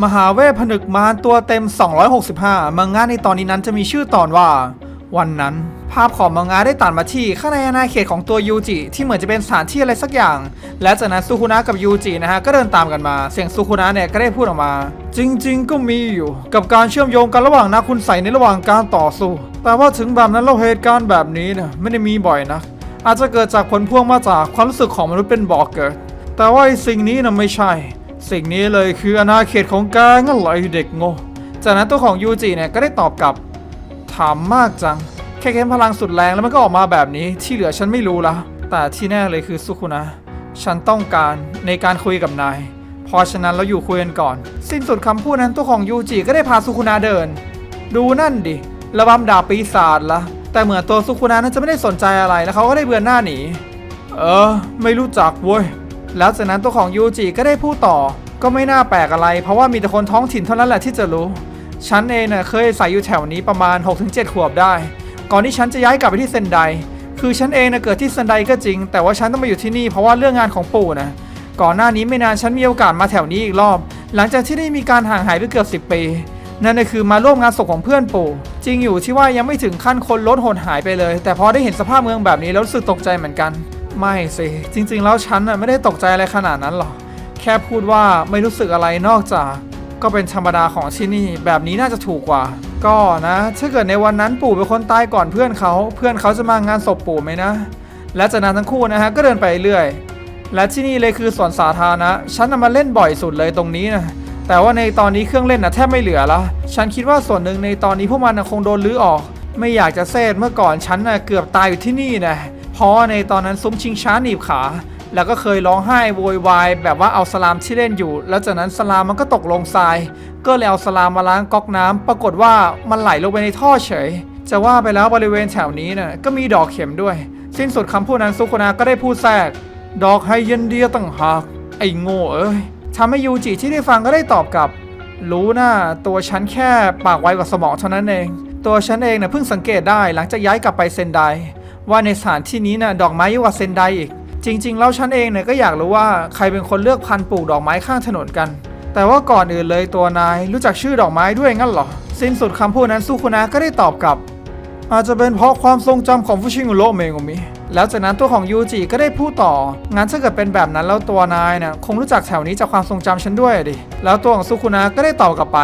มหาเวทผนึกมารตัวเต็ม 265 มังงะในตอนนี้นั้นจะมีชื่อตอนว่า วันนั้น ภาพของมังงะได้ตัดมาที่ข้างในอาณาเขตของตัวยูจิที่เหมือนจะเป็นสถานที่อะไรสักอย่าง และจากนั้นซูคุนะกับยูจินะฮะก็เดินตามกันมา เสียงซูคุนะเนี่ยก็ได้พูดออกมา จริง ๆ ก็มีอยู่ กับการเชื่อมโยงกันระหว่างนักคุณใส่ในระหว่างการต่อสู้ แต่ว่าถึงแบบนั้นแล้วเหตุการณ์แบบนี้เนี่ยไม่ได้มีบ่อยนะอาจจะเกิดจากผลพวงมาจากความรู้สึกของมนุษย์เป็นบอกเกิดแต่ว่าสิ่งนี้นะไม่ใช่ สิ่งนี้เลยคืออาณาเขตของแกงั้นเหรอเด็กโง่จากนั้นตัวของยูจิเนี่ยก็ได้ตอบกลับถามมากจัง แค่เค้นพลังสุดแรงแล้วมันก็ออกมาแบบนี้ที่เหลือฉันไม่รู้ละแต่ที่แน่เลยคือสุคุนะ ฉันต้องการในการคุยกับนายเพราะฉะนั้นเราอยู่คุยกันก่อน สิ้นสุดคำพูดนั้นตัวของยูจิก็ได้พาสุคุนะเดิน ดูนั่นดิระบำดาบปีศาจละแต่เหมือนตัวสุคุนะนั้นจะไม่ได้สนใจอะไรแล้วเขาก็ได้เบือนหน้าหนีเออ ไม่รู้จักเว้ย แล้วจากนั้นตัวของยูจิก็ได้พูดต่อ ก็ไม่น่าแปลกอะไร เพราะว่ามีแต่คนท้องถิ่นเท่านั้นแหละที่จะรู้ ฉันเองเน่ะเคยใส่อยู่แถวนี้ประมาณ 6-7 ขวบได้ ก่อนที่ฉันจะย้ายกลับไปที่เซนได คือฉันเองนะเกิดที่เซนไดก็จริง แต่ว่าฉันต้องมาอยู่ที่นี่เพราะว่าเรื่องงานของปู่นะก่อนหน้านี้ไม่นานฉันมีโอกาสมาแถวนี้อีกรอบ หลังจากที่ได้มีการห่างหายไปเกือบ 10 ปีนั่นก็คือมาร่วมงานศพของเพื่อนปู่ จริงอยู่ที่ว่ายังไม่ถึงขั้นคนลดหดหายไปเลย แต่พอได้เห็นสภาพเมืองแบบนี้แล้วรู้สึกตกใจเหมือนกัน ไม่สิจริงๆ แล้วฉันน่ะไม่ได้ตกใจอะไรขนาดนั้นหรอก แค่พูดว่าไม่รู้สึกอะไรนอกจาก ก็เป็นธรรมดาของที่นี่ แบบนี้น่าจะถูกกว่า ก็นะถ้าเกิดในวันนั้นปู่เป็นคนตายก่อนเพื่อนเขาเพื่อนเขาจะมางานศพปู่ไหมนะ และจากนั้นทั้งคู่นะฮะก็เดินไปเรื่อย และที่นี่เลยคือสวนสาธารณะฉันน่ะมาเล่นบ่อยสุดเลยตรงนี้นะแต่ว่าในตอนนี้เครื่องเล่นนะแทบไม่เหลือละฉันคิดว่าส่วนหนึ่งในตอนนี้พวกมันนะคงโดนลื้อออก ไม่อยากจะเซตเมื่อก่อนฉันน่ะเกือบตายอยู่ที่นี่นะ พราะว่าในตอนนั้นซุ้มชิงช้าหนีบขา แล้วก็เคยร้องไห้โวยวายแบบว่าเอาสลามที่เล่นอยู่ แล้วจากนั้นสลามมันก็ตกลงทราย ก็เลยเอาสลามมาล้างก๊อกน้ำปรากฏว่ามันไหลลงไปในท่อเฉย จะว่าไปแล้วบริเวณแถวนี้น่ะก็มีดอกเข็มด้วย สิ้นสุดคำพูดนั้นซุกุนาก็ได้พูดแทรก ดอกไฮเยนเดียตั้งหากไอ้โง่เอ้ยทำให้ยูจิที่ได้ฟังก็ได้ตอบกลับ รู้นะตัวฉันแค่ปากไวกว่าสมองเท่านั้นเอง ตัวฉันเองนะเพิ่งสังเกตได้หลังจากย้ายกลับไปเซนได ว่าในสถานที่นี้นะดอกไม้เยอะกว่าเซนไดอีก จริง ๆ แล้วฉันเองเนี่ยก็อยากรู้ว่าใครเป็นคนเลือกพันธุ์ปลูกดอกไม้ข้างถนนกัน แต่ว่าก่อนอื่นเลยตัวนายรู้จักชื่อดอกไม้ด้วยงั้นเหรอ สิ้นสุดคำพูดนั้นซุคุนะก็ได้ตอบกลับ อาจจะเป็นเพราะความทรงจำของฟุชิงุโรเมงมิแล้วจากนั้นตัวของยูจิก็ได้พูดต่อ งั้นถ้าเกิดเป็นแบบนั้นแล้วตัวนายนะคงรู้จักแถวนี้จากความทรงจำฉันด้วยดิ แล้วตัวของซุคุนะก็ได้ตอบกลับไป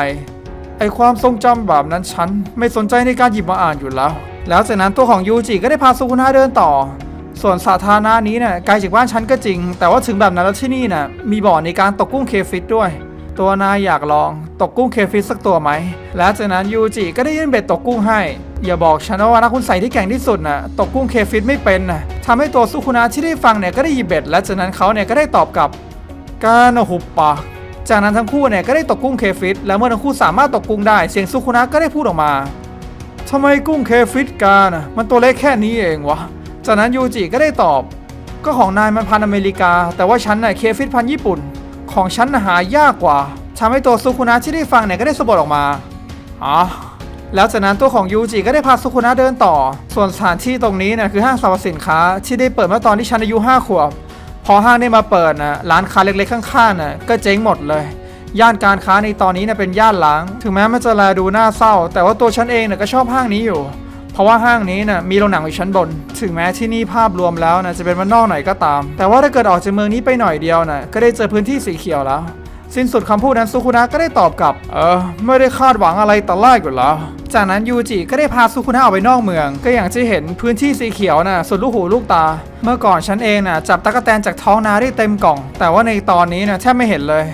ไอความทรงจำแบบนั้นฉันไม่สนใจในการหยิบมาอ่านอยู่แล้ว แล้วจากนั้นตัวของยูจิก็ได้พาซุคุนะเดินต่อ ส่วนสาธารณะนี้เนี่ยไกลจากบ้านฉันก็จริง แต่ว่าถึงแบบนั้นแล้วที่นี่น่ะมีบ่อในการตกกุ้งเคฟิตด้วย ตัวนายอยากลองตกกุ้งเคฟิตสักตัวไหมแล้วจากนั้นยูจิก็ได้ยื่นเบ็ดตกกุ้งให้ อย่าบอกฉันนะว่านักคุณใส่ที่แก่งที่สุดน่ะตกกุ้งเคฟิตไม่เป็นน่ะทำให้ตัวสุคุนะที่ได้ฟังเนี่ยก็ได้หยิบเบ็ด และจากนั้นเขาเนี่ยก็ได้ตอบกลับการหุบปากจากนั้นทั้งคู่เนี่ยก็ได้ตกกุ้งเคฟิตและเมื่อทั้งคู่สามารถตกกุ้งได้เสียงสุคุนะก็ได้พูดออกมา ทำไมกุ้งเคฟิตการน่ะมันตัวเล็กแค่นี้เองวะ จากนั้นยูจิก็ได้ตอบ ก็ของนายมันพันอเมริกา แต่ว่าฉันน่ะเคฟิตพันญี่ปุ่น ของฉันนะหายากกว่าทำให้ตัวซุคุนะที่ได้ฟังเนี่ยก็ได้สะบัดออกมาอ๋อแล้วจากนั้นตัวของยูจิก็ได้พาซุคุนะเดินต่อ ส่วนสถานที่ตรงนี้นี่ยคือห้างสรรพสินค้าที่ได้เปิดเมื่อตอนที่ฉันอายุ5ขวบ พอห้างได้มาเปิดนะร้านค้าเล็กๆข้างๆน่ะก็เจ๊งหมดเลย ย่านการค้าในตอนนี้เนี่ยเป็นย่านล้างถึงแม้มันจะแลดูน่าเศร้า แต่ว่าตัวฉันเองเนี่ยก็ชอบห้างนี้อยู่ เพราะว่าห้างนี้น่ะมีโรงหนังอยู่ชั้นบน ถึงแม้ที่นี่ภาพรวมแล้วนะจะเป็นมันนอกหน่อยก็ตาม แต่ว่าถ้าเกิดออกจากเมืองนี้ไปหน่อยเดียวน่ะก็ได้เจอพื้นที่สีเขียวแล้วสิ้นสุดคำพูดนั้นซุคุนะก็ได้ตอบกลับ เออ ไม่ได้คาดหวังอะไรแต่แรกอยู่แล้ว จากนั้นยูจิก็ได้พาซุคุนะออกไปนอกเมือง ก็อย่างที่เห็นพื้นที่สีเขียวน่ะสุดลูกหูลูกตา เมื่อก่อนฉันเองน่ะจับตะกแตนจากท้องนาได้เต็มกล่อง แต่ว่าในตอนนี้น่ะแทบไม่เห็นเลย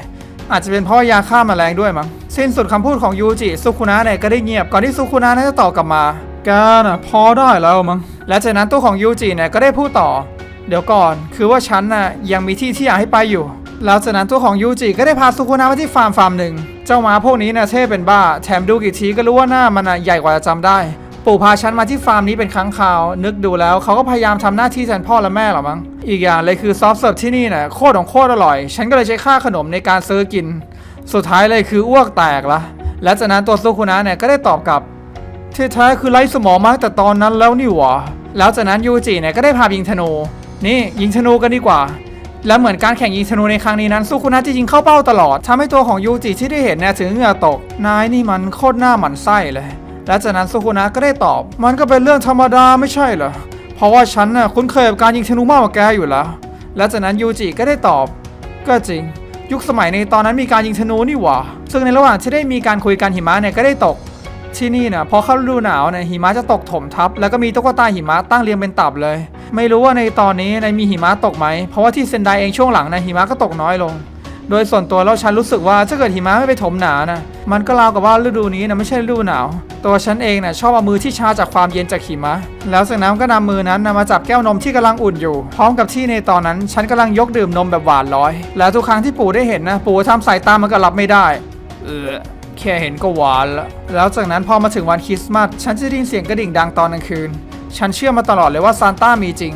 อาจจะเป็นเพราะยาฆ่าแมลงด้วยมั้งสิ้นสุดคำพูดของยูจิซุคุนะเนี่ยก็ได้เงียบก่อนที่ซุคุนะน่าจะตอบกลับมาแกน่ะพอได้แล้วมั้งและจากนั้นตัวของยูจิเนี่ยก็ได้พูดต่อ เดี๋ยวก่อน คือว่าฉันน่ะยังมีที่ที่อยากให้ไปอยู่แล้วจากนั้นตัวของยูจิก็ได้พาซุคุนะมาที่ฟาร์มฟาร์มหนึ่งเจ้ามาพวกนี้น่ะเท่เป็นบ้า แถมดูกี่ทีก็รู้ว่าหน้ามันน่ะใหญ่กว่าจะจำได้ ปู่พาฉันมาที่ฟาร์มนี้เป็นครั้งคราว นึกดูแล้วเขาก็พยายามทำหน้าที่แทนพ่อและแม่หรอมั้ง อีกอย่างเลยคือซอฟต์เสิร์ฟที่นี่น่ะโคตรของโคตรอร่อย ฉันก็เลยใช้ค่าขนมในการซื้อกิน สุดท้ายเลยคืออ้วกแตกละและจากนั้นตัวซุคุนะเนี่ยก็ได้ตอบกลับที่แท้คือไร้สมองมาตั้งแต่ตอนนั้นแล้วนี่หว่า แล้วจากนั้นยูจิเนี่ยก็ได้พายิงธนู นี่ยิงธนูกันดีกว่า และเหมือนการแข่งยิงธนูในครั้งนี้นั้นสุคุนะจะยิงเข้าเป้าตลอดทำให้ตัวของยูจิที่ได้เห็นเนี่ยถึงเหงื่อตก นายนี่มันโคตรหน้าหมันไส้เลย และจากนั้นสุคุนะก็ได้ตอบ มันก็เป็นเรื่องธรรมดาไม่ใช่เหรอ เพราะว่าฉันน่ะคุ้นเคยกับการยิงธนูมากกว่าแกอยู่แล้ว และจากนั้นยูจิก็ได้ตอบ ก็จริง ยุคสมัยในตอนนั้นมีการยิงธนูนี่หว่า ซึ่งในระหว่างที่ได้มีการคุยกันหิมะเนี่ยก็ได้ตก ที่นี่นะพอเข้าฤดูหนาวเนี่ยหิมะจะตกถมทับ แล้วก็มีตุ๊กตาหิมะตั้งเรียงเป็นตับเลย ไม่รู้ว่าในตอนนี้ในมีหิมะตกไหม เพราะว่าที่เซนไดเองช่วงหลังนะหิมะก็ตกน้อยลง โดยส่วนตัวแล้วฉันรู้สึกว่าถ้าเกิดหิมะไม่ไปถมหนานะมันก็ราวกับว่าฤดูนี้นะไม่ใช่ฤดูหนาว ตัวฉันเองนะชอบเอามือที่ชาจากความเย็นจากหิมะ แล้วจากนั้นก็นำมือนั้นนะมาจับแก้วนมที่กำลังอุ่นอยู่ พร้อมกับที่ในตอนนั้น ฉันกำลังยกดื่มนมแบบหวานร้อย แล้วทุกครั้งที่ปู่ได้เห็นนะปู่ทำสายตามันก็รับไม่ได้ เออแค่เห็นก็หวานแล้วแล้วจากนั้นพอมาถึงวันคริสต์มาสฉันจะได้ยินเสียงกระดิ่งดังตอนกลางคืน ฉันเชื่อมาตลอดเลยว่าซานต้ามีจริง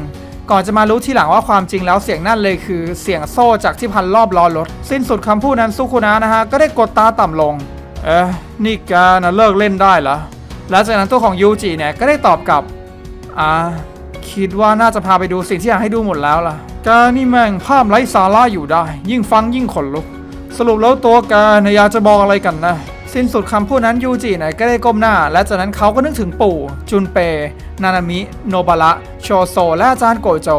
ก่อนจะมารู้ทีหลังว่าความจริงแล้วเสียงนั่นเลยคือเสียงโซ่จากที่พันรอบล้อรถ สิ้นสุดคำพูดนั้นซุคุนะนะฮะก็ได้กดตาต่ำลง เอ๊ะนี่แกนะเลิกเล่นได้เหรอแล้วจากนั้นตัวของยูจิเนี่ยก็ได้ตอบกลับอ่าคิดว่าน่าจะพาไปดูสิ่งที่อยากให้ดูหมดแล้วล่ะแกนี่แม่งภาพไร้สาระอยู่ได้ ยิ่งฟังยิ่งขนลุก สรุปแล้วตัวแกเนี่ยอยากจะบอกอะไรกันนะ สิ้นสุดคำพูดนั้นยูจิเนี่ยก็ได้ก้มหน้า และจากนั้นเขาก็นึกถึงปู่ จุนเป นานามิ โนบาระโชโซ และอาจารย์โกโจ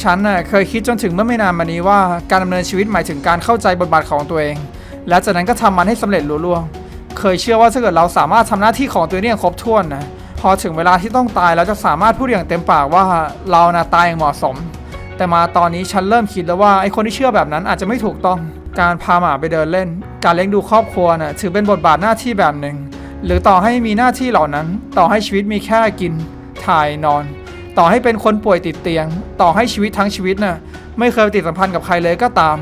ฉันน่ะเคยคิดจนถึงเมื่อไม่นานมานี้ว่าการดำเนินชีวิตหมายถึงการเข้าใจบทบาทของตัวเอง และจากนั้นก็ทำมันให้สำเร็จลุล่วง เคยเชื่อว่าถ้าเกิดเราสามารถทำหน้าที่ของตัวเองได้อย่างครบถ้วนนะพอถึงเวลาที่ต้องตายเราจะสามารถพูดอย่างเต็มปากว่าเรานะตายอย่างเหมาะสม แต่มาตอนนี้ฉันเริ่มคิดแล้วว่าไอคนที่เชื่อแบบนั้นอาจจะไม่ถูกต้อง การพาหมาไปเดินเล่น การเลี้ยงดูครอบครัวน่ะถือเป็นบทบาทหน้าที่แบบหนึ่ง หรือต่อให้มีหน้าที่เหล่านั้น ต่อให้ชีวิตมีแค่กิน ถ่ายนอน ต่อให้เป็นคนป่วยติดเตียง ต่อให้ชีวิตทั้งชีวิตน่ะไม่เคยปฏิสัมพันธ์กับใครเลยก็ตาม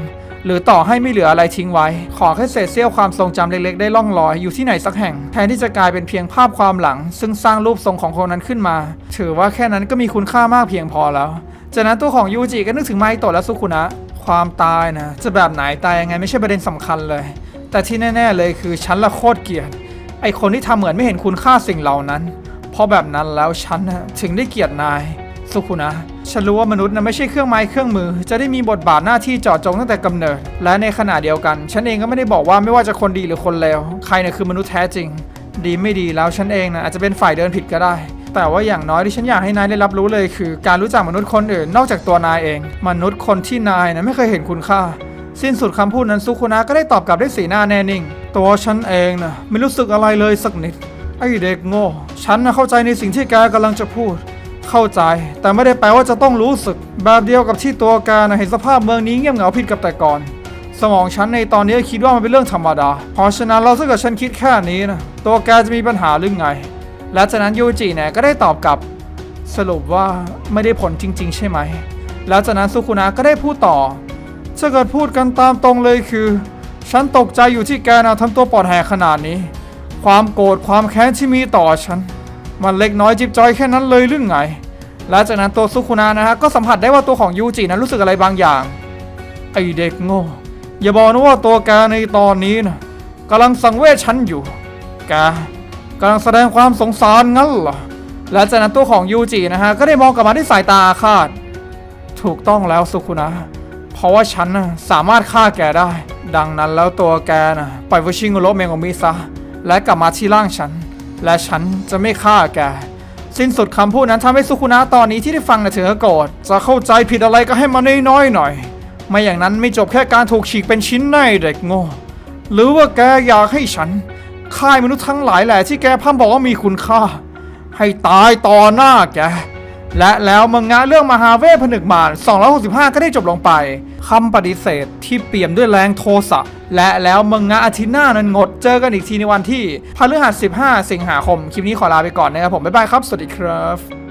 หรือต่อให้ไม่เหลืออะไรทิ้งไว้ ขอแค่เศษเสี้ยวความทรงจำเล็กๆ ได้ล่องลอยอยู่ที่ไหนสักแห่ง แทนที่จะกลายเป็นเพียงภาพความหลัง ซึ่งสร้างรูปทรงของคนนั้นขึ้นมา ถือว่าแค่นั้นก็มีคุณค่ามากเพียงพอแล้ว จากนั้นตัวของยูจิก็นึกถึงไมโตะและซุคุนะ ความตายนะ จะแบบไหนตายยังไงไม่ใช่ประเด็นสำคัญเลย แต่ที่แน่ ๆเลยคือฉันละโคตรเกลียดไอคนที่ทำเหมือนไม่เห็นคุณค่าสิ่งเหล่านั้น เพราะแบบนั้นแล้วฉันนะถึงได้เกลียดนาย สุคุนะ ฉันรู้ว่ามนุษย์นะไม่ใช่เครื่องไม้เครื่องมือ จะได้มีบทบาทหน้าที่เจาะจงตั้งแต่กำเนิด และในขณะเดียวกัน ฉันเองก็ไม่ได้บอกว่าไม่ว่าจะคนดีหรือคนเลวใครเนี่ยคือมนุษย์แท้จริง ดีไม่ดีแล้วฉันเองนะอาจจะเป็นฝ่ายเดินผิดก็ได้ แต่ว่าอย่างน้อยที่ฉันอยากให้นายได้รับรู้เลยคือ การรู้จักมนุษย์คนอื่นนอกจากตัวนายเอง มนุษย์คนที่นายนะไม่เคยเห็นคุณค่า สิ้นสุดคำพูดนั้นซุคุนะก็ได้ตอบกลับด้วยสีหน้าแน่นิ่ง ตัวฉันเองนะไม่รู้สึกอะไรเลยสักนิด ไอเด็กโง่ ฉันนะเข้าใจในสิ่งที่แกกำลังจะพูด เข้าใจ แต่ไม่ได้แปลว่าจะต้องรู้สึก แบบเดียวกับที่ตัวแกนะเห็นสภาพเมืองนี้เงียบเหงาผิดกับแต่ก่อน สมองฉันในตอนนี้คิดว่ามันเป็นเรื่องธรรมดาเพราะฉะนั้นเราถ้าเกิดฉันคิดแค่นี้นะตัวแกจะมีปัญหาหรือไง และจากนั้นยูจิเนี่ยก็ได้ตอบกลับสรุปว่าไม่ได้ผลจริง ๆ ใช่ไหมแล้วจากนั้นซุคุนะก็ได้พูดต่อถ้าเกิดพูดกันตามตรงเลยคือ ฉันตกใจอยู่ที่แกนะทำตัวปอดแหกขนาดนี้ ความโกรธความแค้นที่มีต่อฉัน มันเล็กน้อยจิบจอยแค่นั้นเลยหรือไงและจากนั้นตัวซุคุนะนะฮะก็สัมผัสได้ว่าตัวของยูจินั้นรู้สึกอะไรบางอย่างไอเด็กโง่อย่าบอกนะว่าตัวแกในตอนนี้นะกำลังสังเวชฉันอยู่แก กำลังแสดงความสงสารงั้นเหรอและจากนั้นตัวของยูจินะฮะ ก็ได้มองกลับมาด้วยสายตาอาฆาตถูกต้องแล้วสุคุนะ เพราะว่าฉันนะสามารถฆ่าแกได้ ดังนั้นแล้วตัวแกนะปล่อยฟูชิงโรเมงของมิซะและกลับมาที่ร่างฉัน และฉันจะไม่ฆ่าแก สิ้นสุดคำพูดนั้นทำให้สุคุนะตอนนี้ที่ได้ฟังนะถึงกโกรธจะเข้าใจผิดอะไรก็ให้มันน้อยๆหน่อย ไม่อย่างนั้นไม่จบแค่การถูกฉีกเป็นชิ้นในเด็กโง่หรือว่าแกอยากให้ฉัน ฆ่ายมนุษย์ทั้งหลายแหละที่แกพร่ำบอกว่ามีคุณค่า ให้ตายต่อหน้าแก และแล้วมังงะเรื่องมหาเวทผนึกมาร265 ก็ได้จบลงไปคำปฏิเสธที่เปี่ยมด้วยแรงโทสะและแล้วมังงะอาทิตย์หน้านั้นงดเจอกันอีกทีในวันที่พฤหัส15 สิงหาคม คลิปนี้ขอลาไปก่อนนะครับผม บ๊ายบายครับ สวัสดีครับ